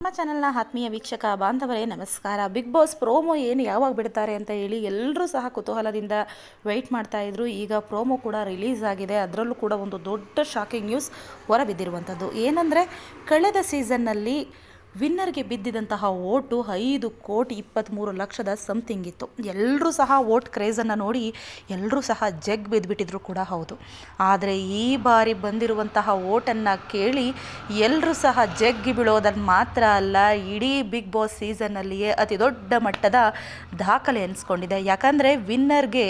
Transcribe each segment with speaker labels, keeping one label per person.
Speaker 1: ನಮ್ಮ ಚಾನಲ್ನ ಆತ್ಮೀಯ ವೀಕ್ಷಕ, ಬಾಂಧವರೇ, ನಮಸ್ಕಾರ. ಬಿಗ್ ಬಾಸ್ ಪ್ರೋಮೋ ಏನು ಯಾವಾಗ ಬಿಡ್ತಾರೆ ಅಂತ ಹೇಳಿ ಎಲ್ಲರೂ ಸಹ ಕುತೂಹಲದಿಂದ ವೆಯ್ಟ್ ಮಾಡ್ತಾ ಇದ್ರು. ಈಗ ಪ್ರೋಮೋ ಕೂಡ ರಿಲೀಸ್ ಆಗಿದೆ. ಅದರಲ್ಲೂ ಕೂಡ ಒಂದು ದೊಡ್ಡ ಶಾಕಿಂಗ್ ನ್ಯೂಸ್ ಹೊರಬಿದ್ದಿರುವಂಥದ್ದು. ಏನಂದರೆ, ಕಳೆದ ಸೀಸನ್ನಲ್ಲಿ ವಿನ್ನರ್ಗೆ ಬಿದ್ದಿದಂತಹ ಓಟು ಐದು ಕೋಟಿ ಇಪ್ಪತ್ತ್ಮೂರು ಲಕ್ಷದ ಸಮಥಿಂಗ್ ಇತ್ತು. ಎಲ್ಲರೂ ಸಹ ಓಟ್ ಕ್ರೇಜನ್ನು ನೋಡಿ ಎಲ್ಲರೂ ಸಹ ಜಗ್ ಬಿದ್ದುಬಿಟ್ಟಿದ್ರು ಕೂಡ ಹೌದು. ಆದರೆ ಈ ಬಾರಿ ಬಂದಿರುವಂತಹ ಓಟನ್ನು ಕೇಳಿ ಎಲ್ಲರೂ ಸಹ ಜಗ್ಗಿ ಬೀಳೋದನ್ನು ಮಾತ್ರ ಅಲ್ಲ, ಇಡೀ ಬಿಗ್ ಬಾಸ್ ಸೀಸನ್ನಲ್ಲಿಯೇ ಅತಿ ದೊಡ್ಡ ಮಟ್ಟದ ದಾಖಲೆ ಅನಿಸ್ಕೊಂಡಿದೆ ಯಾಕಂದರೆ ವಿನ್ನರ್ಗೆ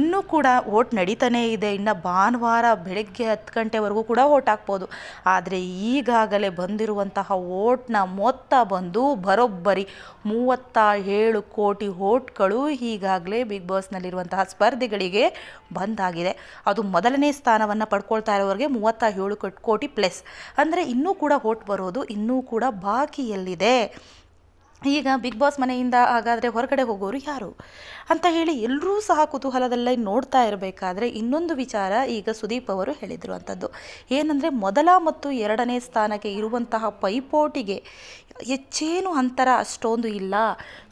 Speaker 1: ಇನ್ನೂ ಕೂಡ ಓಟ್ ನಡೀತಾನೇ ಇದೆ. ಇನ್ನು ಭಾನುವಾರ ಬೆಳಗ್ಗೆ ಹತ್ತು ಗಂಟೆವರೆಗೂ ಕೂಡ ಓಟ್ ಹಾಕ್ಬೋದು. ಆದರೆ ಈಗಾಗಲೇ ಬಂದಿರುವಂತಹ ಓಟ್ನ ಮೊತ್ತ ಬಂದು ಬರೋಬ್ಬರಿ. ಮೂವತ್ತ ಏಳು ಕೋಟಿ ಓಟ್ಗಳು ಈಗಾಗಲೇ ಬಿಗ್ ಬಾಸ್ನಲ್ಲಿರುವಂತಹ ಸ್ಪರ್ಧಿಗಳಿಗೆ ಬಂದಾಗಿದೆ. ಅದು ಮೊದಲನೇ ಸ್ಥಾನವನ್ನು ಪಡ್ಕೊಳ್ತಾ ಇರೋರಿಗೆ ಮೂವತ್ತ ಏಳು ಕೋಟಿ ಪ್ಲಸ್. ಅಂದರೆ ಇನ್ನೂ ಕೂಡ ಓಟ್ ಬರೋದು ಇನ್ನೂ ಕೂಡ ಬಾಕಿಯಲ್ಲಿದೆ. ಈಗ ಬಿಗ್ ಬಾಸ್ ಮನೆಯಿಂದ ಹಾಗಾದರೆ ಹೊರಗಡೆ ಹೋಗೋರು ಯಾರು? ಅಂತ ಹೇಳಿ ಎಲ್ಲರೂ ಸಹ ಕುತೂಹಲದಲ್ಲೇ ನೋಡ್ತಾ ಇರಬೇಕಾದ್ರೆ ಇನ್ನೊಂದು ವಿಚಾರ ಈಗ ಸುದೀಪ್ ಅವರು ಹೇಳಿದಿರುವಂಥದ್ದು ಏನಂದರೆ ಮೊದಲ ಮತ್ತು ಎರಡನೇ ಸ್ಥಾನಕ್ಕೆ ಇರುವಂತಹ ಪೈಪೋಟಿಗೆ ಹೆಚ್ಚೇನು ಅಂತರ ಅಷ್ಟೊಂದು ಇಲ್ಲ.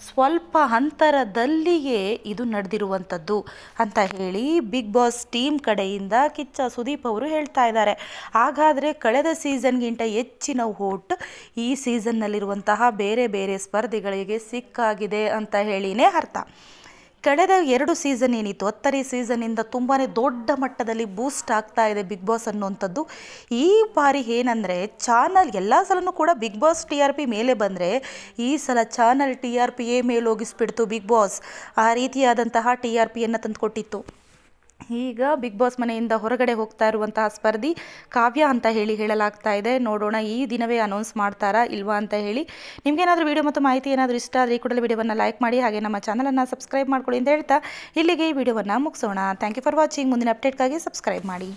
Speaker 1: ಸ್ವಲ್ಪ ಅಂತರದಲ್ಲಿಯೇ ಇದು ನಡೆದಿರುವಂಥದ್ದು ಅಂತ ಹೇಳಿ ಬಿಗ್ ಬಾಸ್ ಟೀಮ್ ಕಡೆಯಿಂದ ಕಿಚ್ಚ ಸುದೀಪ್ ಅವರು ಹೇಳ್ತಾ ಇದ್ದಾರೆ. ಹಾಗಾದರೆ ಕಳೆದ ಸೀಸನ್ಗಿಂತ ಹೆಚ್ಚಿನ ಓಟ್ ಈ ಸೀಸನ್ನಲ್ಲಿರುವಂತಹ ಬೇರೆ ಬೇರೆ ಸ್ಪರ್ಧಿಗಳಿಗೆ ಸಿಕ್ಕಾಗಿದೆ ಅಂತ ಹೇಳಿನೇ ಅರ್ಥ. ಕಳೆದ ಎರಡು ಸೀಸನ್ ಏನಿತ್ತು, ಹತ್ತನೇ ಸೀಸನಿಂದ ತುಂಬಾ ದೊಡ್ಡ ಮಟ್ಟದಲ್ಲಿ ಬೂಸ್ಟ್ ಆಗ್ತಾ ಇದೆ ಬಿಗ್ ಬಾಸ್ ಅನ್ನುವಂಥದ್ದು. ಈ ಬಾರಿ ಏನಂದರೆ ಚಾನಲ್ ಎಲ್ಲ ಸಲನೂ ಕೂಡ Bigg Boss T R P ಮೇಲೆ ಬಂದರೆ, ಈ ಸಲ ಚಾನಲ್ ಟಿ ಆರ್ ಪಿಯೇ ಮೇಲೆ ಹೋಗಿಸ್ಬಿಡ್ತು ಬಿಗ್ ಬಾಸ್ ಆ ರೀತಿಯಾದಂತಹ ಟಿ ಆರ್ ಪಿಯನ್ನು ತಂದುಕೊಟ್ಟಿತ್ತು. ಈಗ ಬಿಗ್ ಬಾಸ್ ಮನೆಯಿಂದ ಹೊರಗಡೆ ಹೋಗ್ತಾ ಇರುವಂತಹ ಸ್ಪರ್ಧಿ ಕಾವ್ಯ ಅಂತ ಹೇಳಿ ಹೇಳಲಾಗ್ತಾ ಇದೆ. ನೋಡೋಣ, ಈ ದಿನವೇ ಅನೌನ್ಸ್ ಮಾಡ್ತಾರಾ ಇಲ್ವಾ ಅಂತ ಹೇಳಿ. ನಿಮಗೇನಾದರೂ ವಿಡಿಯೋ ಮತ್ತು ಮಾಹಿತಿ ಏನಾದರೂ ಇಷ್ಟ ಆದರೆ ಈ ಕೂಡಲೇ ವಿಡಿಯೋವನ್ನು ಲೈಕ್ ಮಾಡಿ, ಹಾಗೆ ನಮ್ಮ ಚಾನಲನ್ನು ಸಬ್ಸ್ಕ್ರೈಬ್ ಮಾಡ್ಕೊಳ್ಳಿ ಅಂತ ಹೇಳ್ತಾ ಇಲ್ಲಿಗೆ ಈ ವಿಡಿಯೋವನ್ನು ಮುಗಿಸೋಣ. ಥ್ಯಾಂಕ್ ಯು ಫಾರ್ ವಾಚಿಂಗ್ ಮುಂದಿನ ಅಪ್ಡೇಟ್ಗಾಗಿ ಸಬ್ಸ್ಕ್ರೈಬ್ ಮಾಡಿ.